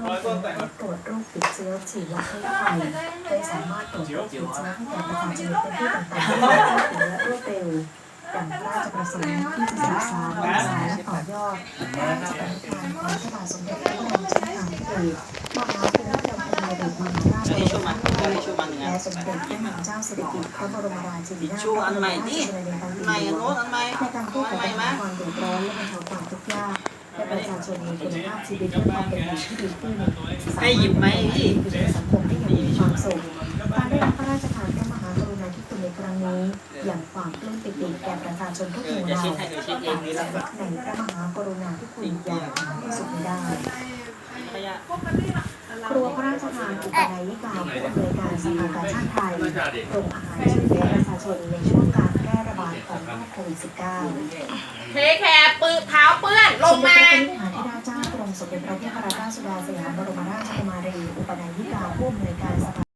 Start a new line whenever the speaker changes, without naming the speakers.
รวมถึงตรวจโรคติดเชื้อฉีดวัคซีนไข้โดยสามารถตรวจติดเชื้อให้แก่ประชาชนในพื้นที่ต่างๆได้และรวดเร็วดังพระราชประสงค์ที่จะศึกษาศึกษาและต่อยอดพระราชปณิธานของพระบาทสมเด็จพระบรมชนกาธิเบศรมหาภูมิพลอดุลยเดชมหาราชบรมราชินีและสมเด็จพระนาเจ้าสิริกิติ์พระบรมราชินีนาถพระบรมราชินี
นโน้นอันใน
การพูด
อั
กับ
นใหม่
ปัญ
มา
หาความเดือดร้อนและบรรเทาความทุกข์ยาก ให้ประชาชนมีคุณภาพชีวิตและความเป็นอยู่ที่ดีขึ้น
ให้หยิบไหมพี่
สังคมที่ยังมีความสุขการได้รับพระราชทานพระมหากรุณาธิคุณในครั้งนี้ อย่างความปลื้มปิติแก่ประชาชนทุกหมู่เหล่า
ชิดให้หรือชิดเองนี่
ในพระมหากรุณาธิคุณอย่างหาที่สุดไม่ได้ครัวพระราชทานอุปนัยยิกาผู้อำนวยการสภากาชาติไทยโรงอาหารช่วยเหลือประชาชนในช่วงการแพร่ระบาดของโรคโควิด -19
เทแคร์ ปืนเท้าเปื้อนลงมา
สมเด็จพระนิธิราเจ้ากรมสมเด็จพระเทพรัตนราชสุดาสยามบรมราชกุมารี อุปนายิกาผู้อำนวยการส